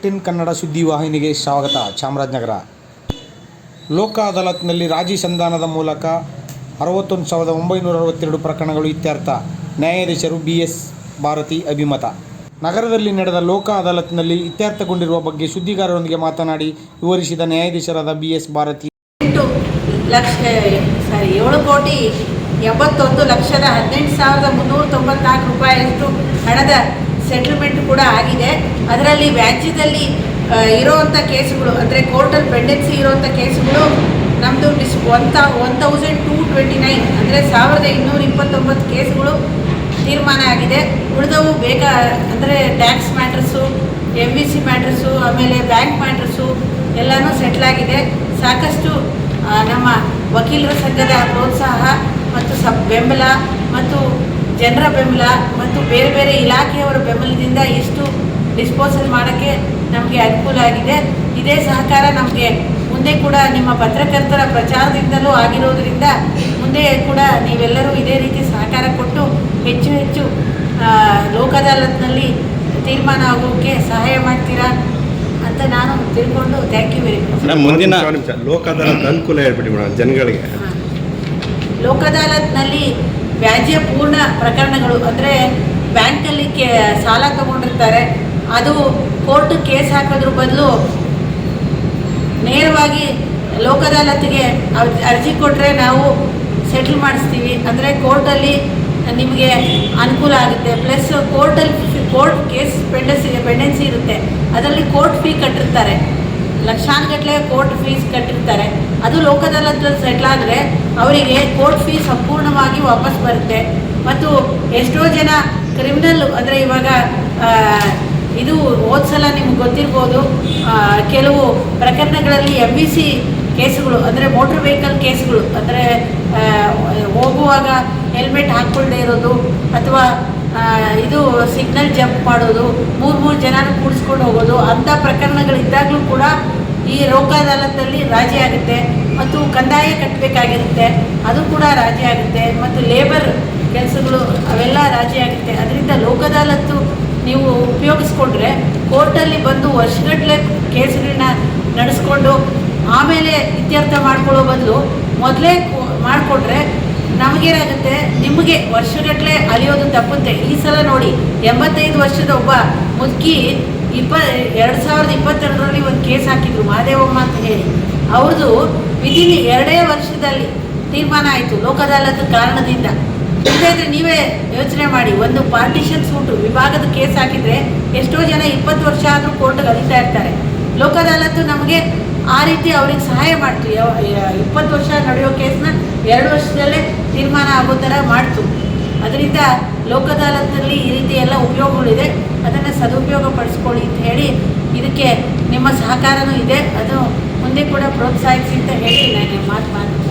Eighteen Kannada ಸುದ್ದಿ ವಾಹಿನಿಗೆ ಸ್ವಾಗತ, ಚಾಮರಾಜನಗರ. ಲೋಕ ಅದಾಲತ್ನಲ್ಲಿ ರಾಜಿ ಸಂಧಾನದ ಮೂಲಕ ಅರವತ್ತೊಂದು ಸಾವಿರದ ಒಂಬೈನೂರ ಅರವತ್ತೆರಡು ಪ್ರಕರಣಗಳು ಇತ್ಯರ್ಥ. ನ್ಯಾಯಾಧೀಶರು ಬಿ ಎಸ್ ಭಾರತಿ ಅಭಿಮತ. ನಗರದಲ್ಲಿ ನಡೆದ ಲೋಕ ಅದಾಲತ್ನಲ್ಲಿ ಇತ್ಯರ್ಥಗೊಂಡಿರುವ ಬಗ್ಗೆ ಸುದ್ದಿಗಾರರೊಂದಿಗೆ ಮಾತನಾಡಿ ವಿವರಿಸಿದ ನ್ಯಾಯಾಧೀಶರಾದ ಬಿ ಎಸ್ ಭಾರತಿ. ಲಕ್ಷ, ಸಾರಿ, ಏಳು ಕೋಟಿ ಎಪ್ಪತ್ತೊಂದು ಲಕ್ಷದ ಹದಿನೆಂಟು ಸಾವಿರದ ಮುನ್ನೂರ ತೊಂಬತ್ನಾಲ್ಕು ರೂಪಾಯಿಯಷ್ಟು ಹಣದ ಸೆಟಲ್ಮೆಂಟ್ ಕೂಡ ಆಗಿದೆ. ಅದರಲ್ಲಿ ವ್ಯಾಜ್ಯದಲ್ಲಿ ಇರೋವಂಥ ಕೇಸುಗಳು, ಅಂದರೆ ಕೋರ್ಟಲ್ಲಿ ಪೆಂಡೆನ್ಸಿ ಇರೋವಂಥ ಕೇಸುಗಳು ನಮ್ಮದು ಡಿಸ್ ಒನ್ ತ, one thousand two twenty nine ಅಂದರೆ ಸಾವಿರದ ಇನ್ನೂರ ಇಪ್ಪತ್ತೊಂಬತ್ತು ಕೇಸುಗಳು ತೀರ್ಮಾನ ಆಗಿದೆ. ಉಳಿದವು ಬೇಗ, ಅಂದರೆ tax matters M V C matters ಆಮೇಲೆ ಬ್ಯಾಂಕ್ ಮ್ಯಾಟ್ರಸ್ಸು ಎಲ್ಲನೂ ಸೆಟ್ಲ್ ಆಗಿದೆ. ಸಾಕಷ್ಟು ನಮ್ಮ ವಕೀಲರ ಸಂಘದ ಪ್ರೋತ್ಸಾಹ ಮತ್ತು ಸಬ್ ಬೆಂಬಲ ಮತ್ತು ಜನರ ಬೆಂಬಲ ಮತ್ತು ಬೇರೆ ಬೇರೆ ಇಲಾಖೆಯವರ ಬೆಂಬಲದಿಂದ ಇಷ್ಟು ಡಿಸ್ಪೋಸಲ್ ಮಾಡೋಕ್ಕೆ ನಮಗೆ ಅನುಕೂಲ ಆಗಿದೆ. ಇದೇ ಸಹಕಾರ ನಮಗೆ ಮುಂದೆ ಕೂಡ ನಿಮ್ಮ ಪತ್ರಕರ್ತರ ಪ್ರಚಾರದಿಂದಲೂ ಆಗಿರೋದ್ರಿಂದ ಮುಂದೆ ಕೂಡ ನೀವೆಲ್ಲರೂ ಇದೇ ರೀತಿ ಸಹಕಾರ ಕೊಟ್ಟು ಹೆಚ್ಚು ಹೆಚ್ಚು ಲೋಕ ಅದಾಲತ್ನಲ್ಲಿ ತೀರ್ಮಾನ ಆಗೋಕ್ಕೆ ಸಹಾಯ ಮಾಡ್ತೀರಾ ಅಂತ ನಾನು ತಿಳ್ಕೊಂಡು ಥ್ಯಾಂಕ್ ಯು ವೆರಿ ಮಚ್ ಮುಂದಿನ ಲೋಕ ಅದಾಲತ್ ಅನುಕೂಲ ಹೇಳ್ಬಿಡಿ ಮೇಡಮ್ ಜನಗಳಿಗೆ. ಲೋಕ ಅದಾಲತ್ನಲ್ಲಿ ವ್ಯಾಜ್ಯ ಪೂರ್ಣ ಪ್ರಕರಣಗಳು ಅಂದರೆ ಬ್ಯಾಂಕಲ್ಲಿ ಕೇ ಸಾಲ ತಗೊಂಡಿರ್ತಾರೆ. ಅದು ಕೋರ್ಟ್ ಕೇಸ್ ಹಾಕೋದ್ರ ಬದಲು ನೇರವಾಗಿ ಲೋಕ ಅದಾಲತ್ಗೆ ಅರ್ಜಿ ಕೊಟ್ಟರೆ ನಾವು ಸೆಟ್ಲ್ ಮಾಡಿಸ್ತೀವಿ. ಅಂದರೆ ಕೋರ್ಟಲ್ಲಿ ನಿಮಗೆ ಅನುಕೂಲ ಆಗುತ್ತೆ. ಪ್ಲಸ್ ಕೋರ್ಟಲ್ಲಿ ಕೋರ್ಟ್ ಕೇಸ್ ಪೆಂಡೆನ್ಸಿ ಪೆಂಡೆನ್ಸಿ ಇರುತ್ತೆ. ಅದರಲ್ಲಿ ಕೋರ್ಟ್ ಫೀ ಕಟ್ಟಿರ್ತಾರೆ. ಲಕ್ಷಾನುಗಟ್ಟಲೆ ಕೋರ್ಟ್ ಫೀಸ್ ಕಟ್ಟಿರ್ತಾರೆ. ಅದು ಲೋಕ ಅದಾಲತ್ನಲ್ಲಿ ಸೆಟ್ಲ್ ಆದರೆ ಅವರಿಗೆ ಕೋರ್ಟ್ ಫೀಸ್ ಸಂಪೂರ್ಣವಾಗಿ ವಾಪಸ್ ಬರುತ್ತೆ. ಮತ್ತು ಎಷ್ಟೋ ಜನ ಕ್ರಿಮಿನಲ್ ಅಂದರೆ ಇವಾಗ ಇದು ಓದ್ಸಲ ಸಲ ನಿಮ್ಗೆ ಗೊತ್ತಿರ್ಬೋದು ಕೆಲವು ಪ್ರಕರಣಗಳಲ್ಲಿ ಎಂ ಬಿ ಸಿ ಕೇಸುಗಳು, ಅಂದರೆ ಮೋಟ್ರ್ ವೆಹಿಕಲ್ ಕೇಸುಗಳು, ಅಂದರೆ ಹೋಗುವಾಗ ಹೆಲ್ಮೆಟ್ ಹಾಕ್ಕೊಳ್ಳದೆ ಇರೋದು, ಅಥವಾ ಇದು ಸಿಗ್ನಲ್ ಜಂಪ್ ಮಾಡೋದು, ಮೂರು ಮೂರು ಜನನ ಕೂಡಿಸ್ಕೊಂಡು ಹೋಗೋದು ಅಂಥ ಪ್ರಕರಣಗಳಿದ್ದಾಗಲೂ ಕೂಡ ಈ ಲೋಕ ಅದಾಲತ್ತಲ್ಲಿ ರಾಜಿ ಆಗುತ್ತೆ ಮತ್ತು ಕಂದಾಯ ಕಟ್ಟಬೇಕಾಗಿರುತ್ತೆ. ಅದು ಕೂಡ ರಾಜಿ ಆಗುತ್ತೆ ಮತ್ತು ಲೇಬರ್ ಕೆಲಸಗಳು ಅವೆಲ್ಲ ರಾಜಿ ಆಗುತ್ತೆ. ಅದರಿಂದ ಲೋಕ ಅದಾಲತ್ತು ನೀವು ಉಪಯೋಗಿಸ್ಕೊಂಡ್ರೆ ಕೋರ್ಟಲ್ಲಿ ಬಂದು ವರ್ಷಗಟ್ಟಲೆ ಕೇಸುಗಳನ್ನ ನಡೆಸ್ಕೊಂಡು ಆಮೇಲೆ ಇತ್ಯರ್ಥ ಮಾಡ್ಕೊಳ್ಳೋ ಬದಲು ಮೊದಲೇ ಮಾಡಿಕೊಂಡ್ರೆ ನಮಗೇನಾಗುತ್ತೆ? ನಿಮಗೆ ವರ್ಷಗಟ್ಟಲೆ ಅಲಿಯೋದು ತಪ್ಪುತ್ತೆ ಈ ಸಲ ನೋಡಿ ಎಂಬತ್ತೈದು ವರ್ಷದ ಒಬ್ಬ ಮುದುಕಿ ಇಪ್ಪ ಎರಡು ಸಾವಿರದ ಇಪ್ಪತ್ತೆರಡರಲ್ಲಿ ಒಂದು ಕೇಸ್ ಹಾಕಿದ್ರು, ಮಹಾದೇವಮ್ಮ ಅಂತ ಹೇಳಿ. ಅವ್ರದ್ದು ವಿಧಿನ್ ಎರಡೇ ವರ್ಷದಲ್ಲಿ ತೀರ್ಮಾನ ಆಯಿತು ಲೋಕ ಅದಾಲತ್ ಕಾರಣದಿಂದ ಇಲ್ಲದ್ರೆ ನೀವೇ ಯೋಚನೆ ಮಾಡಿ, ಒಂದು ಪಾರ್ಟಿಷನ್ ಸೂಟು ವಿಭಾಗದ ಕೇಸ್ ಹಾಕಿದರೆ ಎಷ್ಟೋ ಜನ ಇಪ್ಪತ್ತು ವರ್ಷ ಆದರೂ ಕೋರ್ಟ್ಗೆ ಅಲಿತಾ ಇರ್ತಾರೆ. ಲೋಕ ಅದಾಲತ್ತು ನಮಗೆ ಆ ರೀತಿ ಅವ್ರಿಗೆ ಸಹಾಯ ಮಾಡ್ತು. ಇಪ್ಪತ್ತು ವರ್ಷ ನಡೆಯೋ ಕೇಸ್ನ ಎರಡು ವರ್ಷದಲ್ಲೇ ತೀರ್ಮಾನ ಆಗೋ ಥರ ಮಾಡ್ತು. ಅದರಿಂದ ಲೋಕ ಅದಾಲತ್ನಲ್ಲಿ ಈ ರೀತಿ ಎಲ್ಲ ಉಪಯೋಗಗಳಿದೆ. ಅದನ್ನು ಸದುಪಯೋಗ ಪಡಿಸ್ಕೊಳ್ಳಿ ಅಂತ ಹೇಳಿ ಇದಕ್ಕೆ ನಿಮ್ಮ ಸಹಕಾರನೂ ಇದೆ. ಅದು ಮುಂದೆ ಕೂಡ ಪ್ರೋತ್ಸಾಹಿಸಿ ಅಂತ ಹೇಳಿ ನಾನು ಮಾತು ಮಾತು